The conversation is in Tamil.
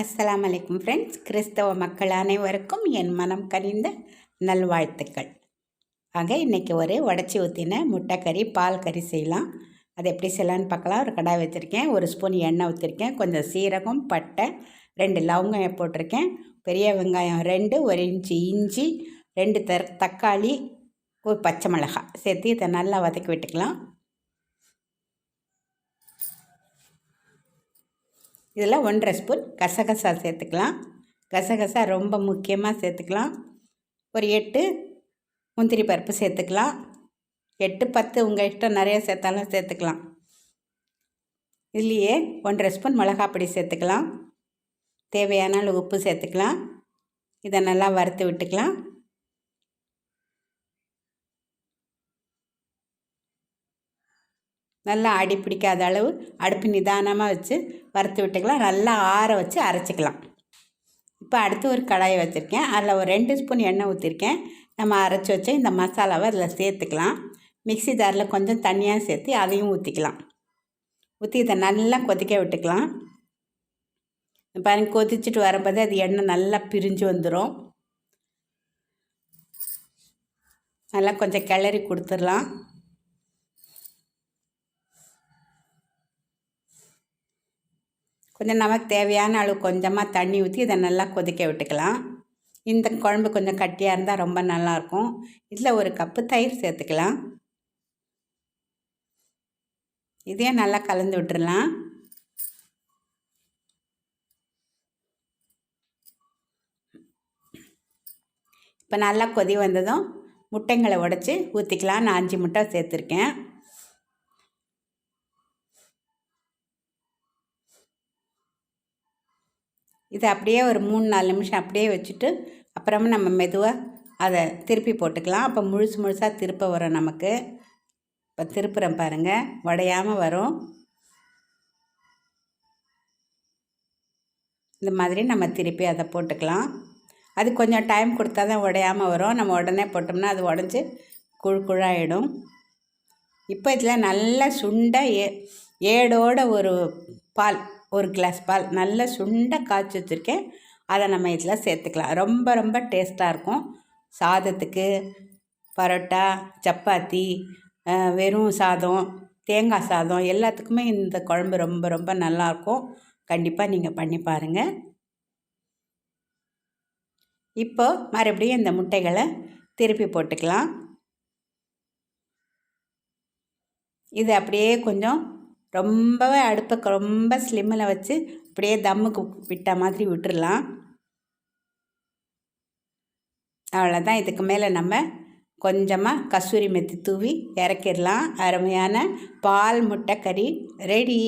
அஸ்லாம் அலைக்கும் ஃப்ரெண்ட்ஸ் கிறிஸ்தவ மக்கள் அனைவருக்கும் என் மனம் கனிந்த நல்வாழ்த்துக்கள். ஆக இன்றைக்கி ஒரு உடச்சி ஊற்றின முட்டைக்கறி பால் கறி செய்யலாம். அது எப்படி செய்யலான்னு பார்க்கலாம். ஒரு கடாய் வச்சுருக்கேன் ஒரு ஸ்பூன் எண்ணெய் ஊற்றிருக்கேன் கொஞ்சம் சீரகம் பட்டை ரெண்டு லவங்காயம் போட்டிருக்கேன். பெரிய வெங்காயம் ரெண்டு ஒரு இன்ச்சு இஞ்சி ரெண்டு தர் தக்காளி ஒரு பச்சை மிளகாய். சேர்த்து இதை நல்லா வதக்கி விட்டுக்கலாம். இதில் ஒன்றரை ஸ்பூன் கசகசா சேர்த்துக்கலாம். கசகசா ரொம்ப முக்கியமாக சேர்த்துக்கலாம். ஒரு எட்டு முந்திரி பருப்பு சேர்த்துக்கலாம். எட்டு பத்து உங்கள் இஷ்டம் நிறைய சேர்த்தாலும் சேர்த்துக்கலாம். இதுலேயே ஒன்றரை ஸ்பூன் மிளகாப்பொடி சேர்த்துக்கலாம். தேவையான அளவு உப்பு சேர்த்துக்கலாம். இதை நல்லா வறுத்து விட்டுக்கலாம். நல்லா அடி பிடிக்காத அளவு அடுப்பு நிதானமாக வச்சு வறுத்து விட்டுக்கலாம். நல்லா ஆற வச்சு அரைச்சிக்கலாம். இப்போ அடுத்து ஒரு கடாயை வச்சுருக்கேன். அதில் ஒரு ரெண்டு ஸ்பூன் எண்ணெய் ஊற்றிருக்கேன் நம்ம அரைச்சி வச்சு இந்த மசாலாவை அதில் சேர்த்துக்கலாம். மிக்சி ஜாரில் கொஞ்சம் தண்ணியாக சேர்த்து அதையும் ஊற்றிக்கலாம் ஊற்றி இதை நல்லா கொதிக்க விட்டுக்கலாம். பாருங்க கொதிச்சுட்டு வரும்போது அது எண்ணெய் நல்லா பிரிஞ்சு வந்துடும் நல்லா கொஞ்சம் கிளறி கொடுத்துடலாம். கொஞ்சம் நமக்கு தேவையான அளவு கொஞ்சமாக தண்ணி ஊற்றி இதை நல்லா கொதிக்க விட்டுக்கலாம். இந்த குழம்பு கொஞ்சம் கட்டியாக இருந்தால் ரொம்ப நல்லாயிருக்கும். இதில் ஒரு கப்பு தயிர் சேர்த்துக்கலாம். இதே நல்லா கலந்து விட்டுறலாம். இப்போ நல்லா கொதி வந்ததும் முட்டைங்களை உடச்சி ஊற்றிக்கலாம் நான் அஞ்சு முட்டை சேர்த்துருக்கேன். இதை அப்படியே ஒரு மூணு நாலு நிமிஷம் அப்படியே வச்சுட்டு அப்புறமா நம்ம மெதுவாக அதை திருப்பி போட்டுக்கலாம். அப்போ முழுசு முழுசாக திருப்ப வரும் நமக்கு. இப்போ திருப்புறம் பாருங்கள் உடையாமல் வரும். இந்த மாதிரி நம்ம திருப்பி அதை போட்டுக்கலாம். அது கொஞ்சம் டைம் கொடுத்தா தான் உடையாமல் வரும். நம்ம உடனே போட்டோம்னா அது உடஞ்சி குழு குழாயிடும். இப்போ இதில் நல்லா சுண்ட ஏ ஏடோட ஒரு பால் ஒரு கிளாஸ் பால் நல்லா சுண்ட காய்ச்சி வச்சுருக்கேன். அதை நம்ம இதில் சேர்த்துக்கலாம். ரொம்ப ரொம்ப டேஸ்ட்டாக இருக்கும். சாதத்துக்கு பரோட்டா சப்பாத்தி வெறும் சாதம் தேங்காய் சாதம் எல்லாத்துக்குமே இந்த குழம்பு ரொம்ப ரொம்ப நல்லாயிருக்கும் கண்டிப்பாக நீங்கள் பண்ணி பாருங்கள் இப்போ மறுபடியும் இந்த முட்டைகளை திருப்பி போட்டுக்கலாம். இது அப்படியே கொஞ்சம் ரொம்பவே அடுப்பை ரொம்ப ஸ்லிம்மில் வச்சு அப்படியே தம்முக்கு விட்ட மாதிரி விட்டுடலாம் அவ்வளோதான் இதுக்கு மேலே நம்ம கொஞ்சமாக கஸ்தூரி மெத்தி தூவி இறக்கிடலாம். அருமையான பால் முட்டை கறி. ரெடி